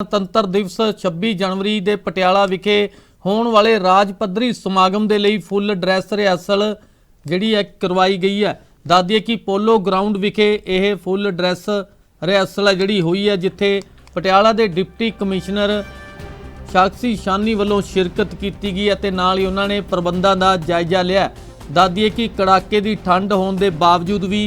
ਗਣਤੰਤਰ ਦਿਵਸ 26 ਜਨਵਰੀ ਦੇ ਪਟਿਆਲਾ ਵਿਖੇ ਹੋਣ ਵਾਲੇ ਰਾਜ ਪੱਧਰੀ ਸਮਾਗਮ ਦੇ ਲਈ ਫੁੱਲ ਡਰੈਸ ਰਿਹਰਸਲ ਜਿਹੜੀ ਹੈ ਕਰਵਾਈ ਗਈ ਹੈ। ਦੱਸਦੀਏ ਕਿ ਪੋਲੋ ਗਰਾਊਂਡ ਵਿਖੇ ਇਹ ਫੁੱਲ ਡਰੈਸ ਰਿਹਰਸਲ ਹੈ ਜਿਹੜੀ ਹੋਈ ਹੈ, ਜਿੱਥੇ ਪਟਿਆਲਾ ਦੇ ਡਿਪਟੀ ਕਮਿਸ਼ਨਰ ਸ਼ਾਕਸੀ ਸ਼ਾਨੀ ਵੱਲੋਂ ਸ਼ਿਰਕਤ ਕੀਤੀ ਗਈ ਅਤੇ ਨਾਲ ਹੀ ਉਹਨਾਂ ਨੇ ਪ੍ਰਬੰਧਾਂ ਦਾ ਜਾਇਜ਼ਾ ਲਿਆ ਦੱਸਦੀਏ ਕਿ ਕੜਾਕੇ ਦੀ ਠੰਡ ਹੋਣ ਦੇ ਬਾਵਜੂਦ ਵੀ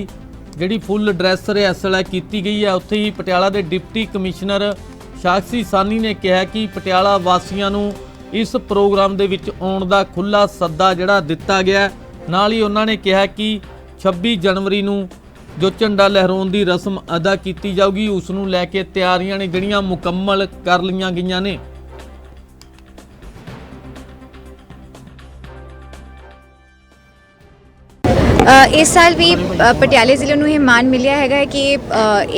ਜਿਹੜੀ ਫੁੱਲ ਡਰੈਸ ਰਿਹਰਸਲ ਹੈ, ਕੀਤੀ ਗਈ ਹੈ। ਉੱਥੇ ਹੀ ਪਟਿਆਲਾ ਦੇ ਡਿਪਟੀ ਕਮਿਸ਼ਨਰ ਸ਼ਾਕਸੀ ਸਾਨੀ ਨੇ ਕਿਹਾ ਕਿ ਪਟਿਆਲਾ ਵਾਸੀਆਂ ਨੂੰ ਇਸ ਪ੍ਰੋਗਰਾਮ ਦੇ ਵਿੱਚ ਆਉਣ ਦਾ ਖੁੱਲਾ ਸੱਦਾ ਜਿਹੜਾ ਦਿੱਤਾ ਗਿਆ ਨਾਲ ਹੀ ਉਹਨਾਂ ਨੇ ਕਿਹਾ ਕਿ 26 ਜਨਵਰੀ ਨੂੰ ਜੋ ਝੰਡਾ ਲਹਿਰਾਉਣ ਦੀ ਰਸਮ ਅਦਾ ਕੀਤੀ ਜਾਊਗੀ, ਉਸ ਨੂੰ ਲੈ ਕੇ ਤਿਆਰੀਆਂ ਨੇ ਜਿਹੜੀਆਂ ਮੁਕੰਮਲ ਕਰ ਲਈਆਂ ਗਈਆਂ ਨੇ। ਇਸ ਸਾਲ ਵੀ ਪਟਿਆਲੇ ਜ਼ਿਲ੍ਹੇ ਨੂੰ ਇਹ ਮਾਣ ਮਿਲਿਆ ਹੈਗਾ ਹੈ ਕਿ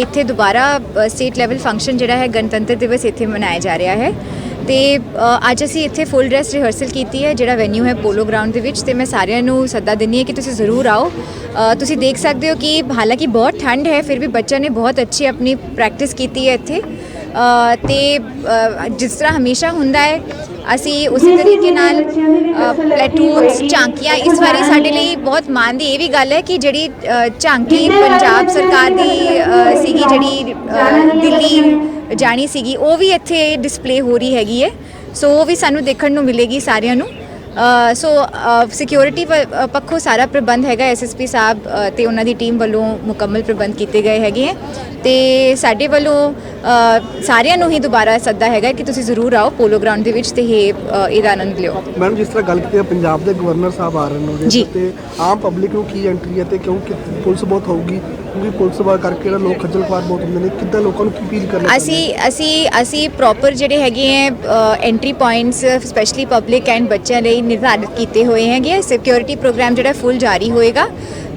ਇੱਥੇ ਦੁਬਾਰਾ ਸਟੇਟ ਲੈਵਲ ਫੰਕਸ਼ਨ ਜਿਹੜਾ ਹੈ ਗਣਤੰਤਰ ਦਿਵਸ ਇੱਥੇ ਮਨਾਇਆ ਜਾ ਰਿਹਾ ਹੈ। ਤੇ ਅੱਜ ਅਸੀਂ ਇੱਥੇ ਫੁੱਲ ਡਰੈਸ ਰਿਹਰਸਲ ਕੀਤੀ ਹੈ, ਜਿਹੜਾ ਵੈਨਿਊ ਹੈ ਪੋਲੋ ਗਰਾਊਂਡ ਦੇ ਵਿੱਚ। ਤੇ ਮੈਂ ਸਾਰਿਆਂ ਨੂੰ ਸੱਦਾ ਦਿੰਨੀ ਹੈ ਕਿ ਤੁਸੀਂ ਜ਼ਰੂਰ ਆਓ। ਤੁਸੀਂ ਦੇਖ ਸਕਦੇ ਹੋ ਕਿ ਹਾਲਾਂਕਿ ਬਹੁਤ ਠੰਡ ਹੈ, ਫਿਰ ਵੀ ਬੱਚਿਆਂ ਨੇ ਬਹੁਤ ਅੱਛੀ ਆਪਣੀ ਪ੍ਰੈਕਟਿਸ ਕੀਤੀ ਹੈ ਇੱਥੇ। ਤੇ ਜਿਸ ਤਰ੍ਹਾਂ ਹਮੇਸ਼ਾ ਹੁੰਦਾ ਹੈ ਅਸੀਂ ਉਸੇ ਤਰੀਕੇ ਨਾਲ ਪਲੈਟੂਨਸ ਝਾਂਕੀਆਂ ਇਸ ਵਾਰੀ ਸਾਡੇ ਲਈ ਬਹੁਤ ਮਾਣ ਦੀ ਇਹ ਵੀ ਗੱਲ ਹੈ ਕਿ ਜਿਹੜੀ ਝਾਂਕੀ ਪੰਜਾਬ ਸਰਕਾਰ ਦੀ ਸੀਗੀ ਜਿਹੜੀ ਦਿੱਲੀ ਜਾਣੀ ਸੀਗੀ ਉਹ ਵੀ ਇੱਥੇ ਡਿਸਪਲੇ ਹੋ ਰਹੀ ਹੈਗੀ ਹੈ। ਸੋ ਉਹ ਵੀ ਸਾਨੂੰ ਦੇਖਣ ਨੂੰ ਮਿਲੇਗੀ ਸਾਰਿਆਂ ਨੂੰ। ਸੋ ਸਿਕਿਉਰਿਟੀ ਪੱਖੋਂ ਸਾਰਾ ਪ੍ਰਬੰਧ ਹੈਗਾ ਐਸਐਸਪੀ ਸਾਹਿਬ ਤੇ ਉਹਨਾਂ ਦੀ ਟੀਮ ਵੱਲੋਂ ਮੁਕੰਮਲ ਪ੍ਰਬੰਧ ਕੀਤੇ ਗਏ ਹੈਗੇ ਤੇ ਸਾਡੇ ਵੱਲੋਂ ਸਾਰਿਆਂ ਨੂੰ ਹੀ ਦੁਬਾਰਾ ਸੱਦਾ ਹੈਗਾ ਕਿ ਤੁਸੀਂ ਜ਼ਰੂਰ ਆਓ ਪੋਲੋ ਗਰਾਊਂਡ ਦੇ ਵਿੱਚ ਤੇ ਇਹ ਇਹਦਾ ਆਨੰਦ ਲਿਓ। ਮੈਡਮ ਜਿਸ ਤਰ੍ਹਾਂ ਗੱਲ ਕੀਤੀ ਹੈ ਪੰਜਾਬ ਦੇ ਗਵਰਨਰ ਸਾਹਿਬ ਆ ਰਹੇ ਨੇ। ਤੇ ਆਮ ਪਬਲਿਕ ਨੂੰ ਕੀ ਐਂਟਰੀ ਹੈ ਤੇ ਕਿਉਂਕਿ ਪੁਲਿਸ ਬਹੁਤ ਹੋਊਗੀ? ਕਿਉਂਕਿ ਪੁਲਿਸ ਵਾ ਕਰਕੇ ਜਿਹੜਾ ਲੋਕ ਖੱਜਲ ਖੁਆਰ ਬਹੁਤ ਹੁੰਦੇ ਨੇ, ਕਿੱਦਾਂ ਲੋਕਾਂ ਨੂੰ ਕੀ ਅਪੀਲ ਕਰਨਾ ਅਸੀਂ ਅਸੀਂ ਅਸੀਂ ਪ੍ਰੋਪਰ ਜਿਹੜੇ ਹੈਗੇ ਹੈ entry points specially public and ਬੱਚਿਆਂ ਲਈ ਨਿਰਧਾਰਿਤ ਕੀਤੇ ਹੋਏ ਹੈਗੇ ਸਿਕਿਉਰਿਟੀ ਪ੍ਰੋਗਰਾਮ ਜਿਹੜਾ ਫੁੱਲ ਜਾਰੀ ਹੋਏਗਾ।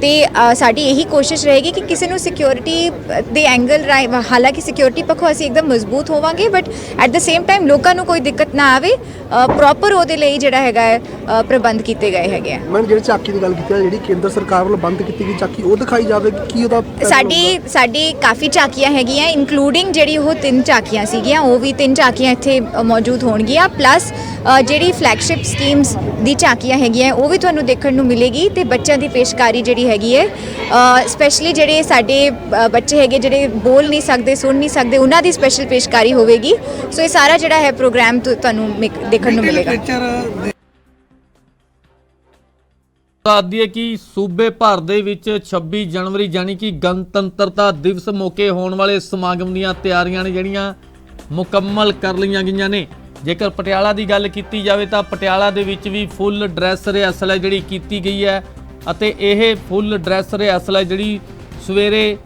ਤੇ ਸਾਡੀ ਇਹੀ ਕੋਸ਼ਿਸ਼ ਰਹੇਗੀ ਕਿ ਕਿਸੇ ਨੂੰ ਸਿਕਿਉਰਿਟੀ ਦੇ ਐਂਗਲ ਰਾਹੀਂ ਹਾਲਾਂਕਿ ਸਿਕਿਉਰਿਟੀ ਪੱਖੋਂ ਅਸੀਂ ਇੱਕਦਮ ਮਜ਼ਬੂਤ ਹੋਵਾਂਗੇ but at the same time ਲੋਕਾਂ ਨੂੰ ਕੋਈ ਦਿੱਕਤ ਨਾ ਆਵੇ ਪ੍ਰੋਪਰ ਉਹਦੇ ਲਈ ਜਿਹੜਾ ਹੈਗਾ ਪ੍ਰਬੰਧ ਕੀਤੇ ਗਏ ਹੈਗੇ ਆ। ਮੈਂ ਜਿਹੜੀ ਝਾਕੀ ਦੀ ਗੱਲ ਕੀਤੀ ਹੈ ਜਿਹੜੀ ਕੇਂਦਰ ਸਰਕਾਰ ਵੱਲੋਂ ਬੰਦ ਕੀਤੀ ਗਈ ਝਾਕੀ ਉਹ ਦਿਖਾਈ ਜਾਵੇ ਕਿ ਕੀ ਉਹਦਾ ਸਾਡੀ ਸਾਡੀ ਕਾਫੀ ਝਾਕੀਆਂ ਹੈਗੀਆਂ ਇਨਕਲੂਡਿੰਗ ਜਿਹੜੀ ਉਹ ਤਿੰਨ ਝਾਕੀਆਂ ਸੀਗੀਆਂ ਉਹ ਵੀ ਤਿੰਨ ਝਾਕੀਆਂ ਇੱਥੇ ਮੌਜੂਦ ਹੋਣਗੀਆਂ ਪਲੱਸ ਜਿਹੜੀ ਫਲੈਗਸ਼ਿਪ ਸਕੀਮਸ ਦੀ ਝਾਕੀਆਂ ਹੈਗੀਆਂ ਉਹ ਵੀ ਤੁਹਾਨੂੰ ਦੇਖਣ ਨੂੰ ਮਿਲੇਗੀ ਤੇ ਬੱਚਿਆਂ ਦੀ ਪੇਸ਼ਕਾਰੀ ਜਿਹੜੀ ਹੈਗੀ ਹੈ। ਸਪੈਸ਼ਲੀ ਜਿਹੜੇ ਸਾਡੇ ਬੱਚੇ ਹੈਗੇ ਜਿਹੜੇ ਬੋਲ ਨਹੀਂ ਸਕਦੇ, ਸੁਣ ਨਹੀਂ ਸਕਦੇ, ਉਹਨਾਂ ਦੀ ਸਪੈਸ਼ਲ ਪੇਸ਼ਕਾਰੀ ਹੋਵੇਗੀ। ਸੋ ਇਹ ਸਾਰਾ ਜਿਹੜਾ ਹੈ ਪ੍ਰੋਗਰਾਮ ਤੁਹਾਨੂੰ ਦੇਖਣ ਨੂੰ ਮਿਲੇਗਾ। ਦੱਸਦੀ ਹੈ ਕਿ ਸੂਬੇ ਭਰ ਦੇ ਵਿੱਚ 26 ਜਨਵਰੀ ਯਾਨੀ ਕਿ ਗਣਤੰਤਰਤਾ ਦਿਵਸ ਮੌਕੇ ਹੋਣ ਵਾਲੇ ਸਮਾਗਮ ਦੀਆਂ ਤਿਆਰੀਆਂ ਨੇ ਜਿਹੜੀਆਂ ਮੁਕੰਮਲ ਕਰ ਲਈਆਂ ਗਈਆਂ ਨੇ। ਜੇਕਰ ਪਟਿਆਲਾ ਦੀ ਗੱਲ ਕੀਤੀ ਜਾਵੇ ਤਾਂ ਪਟਿਆਲਾ ਦੇ ਵਿੱਚ ਵੀ ਫੁੱਲ ਡਰੈਸ ਰਿਹਰਸਲ ਹੈ ਜਿਹੜੀ ਕੀਤੀ ਗਈ ਹੈ। ਅਤੇ ਇਹ ਫੁੱਲ ਡਰੈਸ ਰਿਹਰਸਲ ਹੈ ਜਿਹੜੀ ਸਵੇਰੇ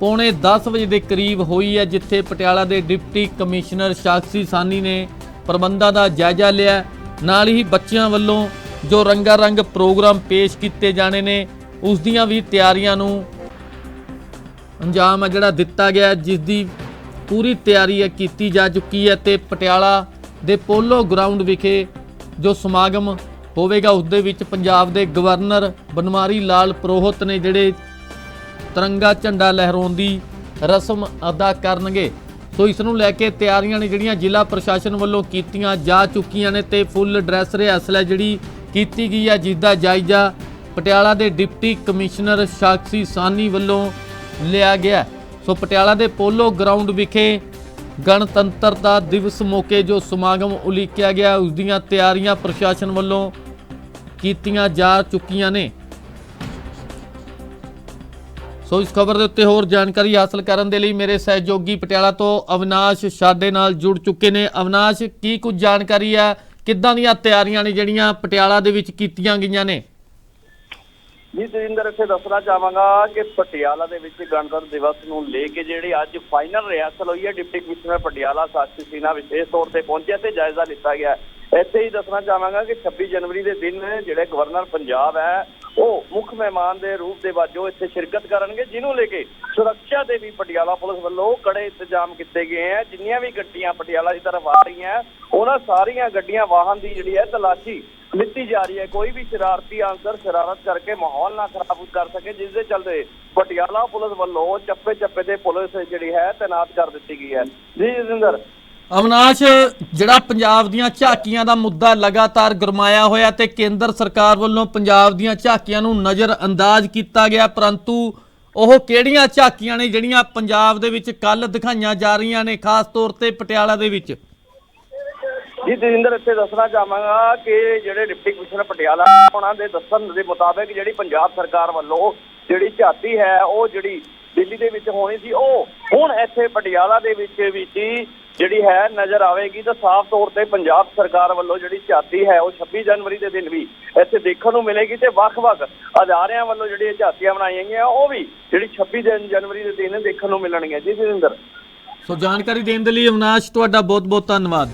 ਪੌਣੇ 10 ਵਜੇ ਦੇ ਕਰੀਬ ਹੋਈ ਹੈ, ਜਿੱਥੇ ਪਟਿਆਲਾ ਦੇ ਡਿਪਟੀ ਕਮਿਸ਼ਨਰ ਸ਼ਾਕਸੀ ਸਾਨੀ ਨੇ ਪ੍ਰਬੰਧਾਂ ਦਾ ਜਾਇਜ਼ਾ ਲਿਆ। ਨਾਲ ਹੀ ਬੱਚਿਆਂ ਵੱਲੋਂ ਜੋ ਰੰਗਾ ਰੰਗ ਪ੍ਰੋਗਰਾਮ ਪੇਸ਼ ਕੀਤੇ ਜਾਣੇ ਨੇ, ਉਸ ਦੀਆਂ ਵੀ ਤਿਆਰੀਆਂ ਨੂੰ ਅੰਜਾਮ ਹੈ, ਜਿਹੜਾ ਦਿੱਤਾ ਗਿਆ ਜਿਸ ਦੀ ਪੂਰੀ ਤਿਆਰੀ ਹੈ, ਕੀਤੀ ਜਾ ਚੁੱਕੀ ਹੈ ਤੇ ਪਟਿਆਲਾ ਦੇ ਪੋਲੋ ਗਰਾਊਂਡ ਵਿਖੇ ਜੋ ਸਮਾਗਮ ਹੋਵੇਗਾ ਉਸ ਦੇ ਵਿੱਚ ਪੰਜਾਬ ਦੇ ਗਵਰਨਰ ਬਨਵਾਰੀ ਲਾਲ ਪ੍ਰੋਹਤ ਨੇ ਜਿਹੜੇ ਤਿਰੰਗਾ ਝੰਡਾ ਲਹਿਰਾਉਣ ਦੀ ਰਸਮ ਅਦਾ ਕਰਨਗੇ। ਸੋ ਇਸ ਨੂੰ ਲੈ ਕੇ ਤਿਆਰੀਆਂ ਨੇ ਜਿਹੜੀਆਂ ਜ਼ਿਲ੍ਹਾ ਪ੍ਰਸ਼ਾਸਨ ਵੱਲੋਂ ਕੀਤੀਆਂ ਜਾ ਚੁੱਕੀਆਂ ਨੇ ਤੇ ਫੁੱਲ ਡਰੈਸ ਰਿਹਰਸਲ ਹੈ ਜਿਹੜੀ ਕੀਤੀ ਗਈ ਹੈ ਜਿਸ ਦਾ ਜਾਇਜ਼ਾ ਪਟਿਆਲਾ ਦੇ ਡਿਪਟੀ ਕਮਿਸ਼ਨਰ ਸ਼ਾਕਸੀ ਸਾਨੀ ਵੱਲੋਂ ਲਿਆ ਗਿਆ ਸੋ ਪਟਿਆਲਾ ਦੇ ਪੋਲੋ ਗਰਾਊਂਡ ਵਿਖੇ ਗਣਤੰਤਰਤਾ ਦਿਵਸ ਮੌਕੇ ਜੋ ਸਮਾਗਮ ਉਲੀਕਿਆ ਗਿਆ ਉਸ ਦੀਆਂ ਤਿਆਰੀਆਂ ਪ੍ਰਸ਼ਾਸਨ ਵੱਲੋਂ ਕੀਤੀਆਂ ਜਾ ਚੁੱਕੀਆਂ ਨੇ। ਸੋ ਇਸ ਖਬਰ ਦੇ ਉੱਤੇ ਹੋਰ ਜਾਣਕਾਰੀ ਹਾਸਲ ਕਰਨ ਦੇ ਲਈ ਮੇਰੇ ਸਹਿਯੋਗੀ ਪਟਿਆਲਾ ਤੋਂ ਅਵਿਨਾਸ਼ ਸਾਡੇ ਨਾਲ ਜੁੜ ਚੁੱਕੇ ਨੇ। ਅਵਿਨਾਸ਼, ਕੀ ਕੁਝ ਜਾਣਕਾਰੀ ਹੈ? ਕਿੱਦਾਂ ਦੀਆਂ ਤਿਆਰੀਆਂ ਨੇ ਜਿਹੜੀਆਂ ਪਟਿਆਲਾ ਦੇ ਵਿੱਚ ਕੀਤੀਆਂ ਗਈਆਂ ਨੇ? ਜੀ, ਸੁਰਿੰਦਰ, ਇੱਥੇ ਦੱਸਣਾ ਚਾਹਾਂਗਾ ਕਿ ਪਟਿਆਲਾ ਦੇ ਵਿੱਚ ਗਣਤੰਤਰ ਦਿਵਸ ਨੂੰ ਲੈ ਕੇ ਜਿਹੜੀ ਅੱਜ ਫਾਈਨਲ ਰਿਹਰਸਲ ਹੋਈ ਹੈ, ਡਿਪਟੀ ਕਮਿਸ਼ਨਰ ਪਟਿਆਲਾ ਸਾਕਸ਼ੀ ਸੀਨਾ ਵਿਸ਼ੇਸ਼ ਤੌਰ ਤੇ ਪਹੁੰਚਿਆ ਤੇ ਜਾਇਜ਼ਾ ਲਿੱਤਾ ਗਿਆ ਇੱਥੇ ਹੀ ਦੱਸਣਾ ਚਾਹਾਂਗਾ ਕਿ 26 ਜਨਵਰੀ ਦੇ ਦਿਨ ਜਿਹੜੇ ਗਵਰਨਰ ਪੰਜਾਬ ਹੈ, ਉਹ ਮੁੱਖ ਮਹਿਮਾਨ ਦੇ ਰੂਪ ਦੇ ਵਜੋਂ ਇੱਥੇ ਸ਼ਿਰਕਤ ਕਰਨਗੇ, ਜਿਹਨੂੰ ਲੈ ਕੇ ਸੁਰੱਖਿਆ ਦੇ ਵੀ ਪਟਿਆਲਾ ਪੁਲਿਸ ਵੱਲੋਂ ਕੜੇ ਇੰਤਜ਼ਾਮ ਕੀਤੇ ਗਏ ਹੈ। ਜਿੰਨੀਆਂ ਵੀ ਗੱਡੀਆਂ ਪਟਿਆਲਾ ਦੀ ਤਰਫ ਆ ਰਹੀਆਂ, ਉਹਨਾਂ ਸਾਰੀਆਂ ਗੱਡੀਆਂ ਵਾਹਨ ਦੀ ਜਿਹੜੀ ਹੈ ਤਲਾਸ਼ੀ ਲਿੱਤੀ ਜਾ ਰਹੀ ਹੈ। ਕੋਈ ਵੀ ਸ਼ਰਾਰਤੀ ਅਨਸਰ ਸ਼ਰਾਰਤ ਕਰਕੇ ਮਾਹੌਲ ਨਾ ਖਰਾਬ ਕਰ ਸਕੇ, ਜਿਸ ਦੇ ਚਲਦੇ ਪਟਿਆਲਾ ਪੁਲਿਸ ਵੱਲੋਂ ਚੱਪੇ ਚੱਪੇ ਤੇ ਪੁਲਿਸ ਜਿਹੜੀ ਹੈ ਤਾਇਨਾਤ ਕਰ ਦਿੱਤੀ ਗਈ ਹੈ। ਜੀ ਜਿੰਦਰ ਅਵਨਾਸ਼, ਜਿਹੜਾ ਪੰਜਾਬ ਦੀਆਂ ਝਾਕੀਆਂ ਦਾ ਮੁੱਦਾ ਲਗਾਤਾਰ ਗਰਮਾਇਆ ਹੋਇਆ ਤੇ ਕੇਂਦਰ ਸਰਕਾਰ ਵੱਲੋਂ ਪੰਜਾਬ ਦੀਆਂ ਝਾਕੀਆਂ ਨੂੰ ਨਜ਼ਰ ਅੰਦਾਜ਼ ਕੀਤਾ ਗਿਆ, ਪਰੰਤੂ ਉਹ ਕਿਹੜੀਆਂ ਝਾਕੀਆਂ ਨੇ ਜਿਹੜੀਆਂ ਪੰਜਾਬ ਦੇ ਵਿੱਚ ਕੱਲ ਦਿਖਾਈਆਂ ਜਾ ਰਹੀਆਂ ਨੇ, ਖਾਸ ਤੌਰ ਤੇ ਪਟਿਆਲਾ ਦੇ ਵਿੱਚ? ਜੀ ਤੇਜਿੰਦਰ ਇੱਥੇ ਦੱਸਣਾ ਚਾਹਾਂਗਾ ਕਿ ਜਿਹੜੇ ਡਿਪਟੀ ਕਮਿਸ਼ਨਰ ਪਟਿਆਲਾ ਉਹਨਾਂ ਦੇ ਦੱਸਣ ਦੇ ਮੁਤਾਬਕ ਜਿਹੜੀ ਪੰਜਾਬ ਸਰਕਾਰ ਵੱਲੋਂ ਜਿਹੜੀ ਝਾਤੀ ਹੈ, ਉਹ ਜਿਹੜੀ ਦਿੱਲੀ ਦੇ ਵਿੱਚ ਹੋਣੀ ਸੀ, ਉਹ ਹੁਣ ਇੱਥੇ ਪਟਿਆਲਾ ਦੇ ਵਿੱਚ ਵੀ ਹੀ ਜਿਹੜੀ ਹੈ ਨਜ਼ਰ ਆਵੇਗੀ ਤਾਂ ਸਾਫ਼ ਤੌਰ ਤੇ ਪੰਜਾਬ ਸਰਕਾਰ ਵੱਲੋਂ ਜਿਹੜੀ ਝਾਤੀ ਹੈ ਉਹ 26 ਜਨਵਰੀ ਦੇ ਦਿਨ ਵੀ ਇੱਥੇ ਦੇਖਣ ਨੂੰ ਮਿਲੇਗੀ ਤੇ ਵੱਖ-ਵੱਖ ਅਦਾਰਿਆਂ ਵੱਲੋਂ ਜਿਹੜੀਆਂ ਝਾਤੀਆਂ ਬਣਾਈਆਂ ਗਈਆਂ, ਉਹ ਵੀ ਜਿਹੜੀ 26 ਜਨਵਰੀ ਦੇ ਦਿਨ ਦੇਖਣ ਨੂੰ ਮਿਲਣਗੀਆਂ। ਜੀ ਤੇਜਿੰਦਰ ਸੋ ਜਾਣਕਾਰੀ ਦੇਣ ਦੇ ਲਈ ਅਵਨਾਸ਼, ਤੁਹਾਡਾ ਬਹੁਤ ਬਹੁਤ ਧੰਨਵਾਦ।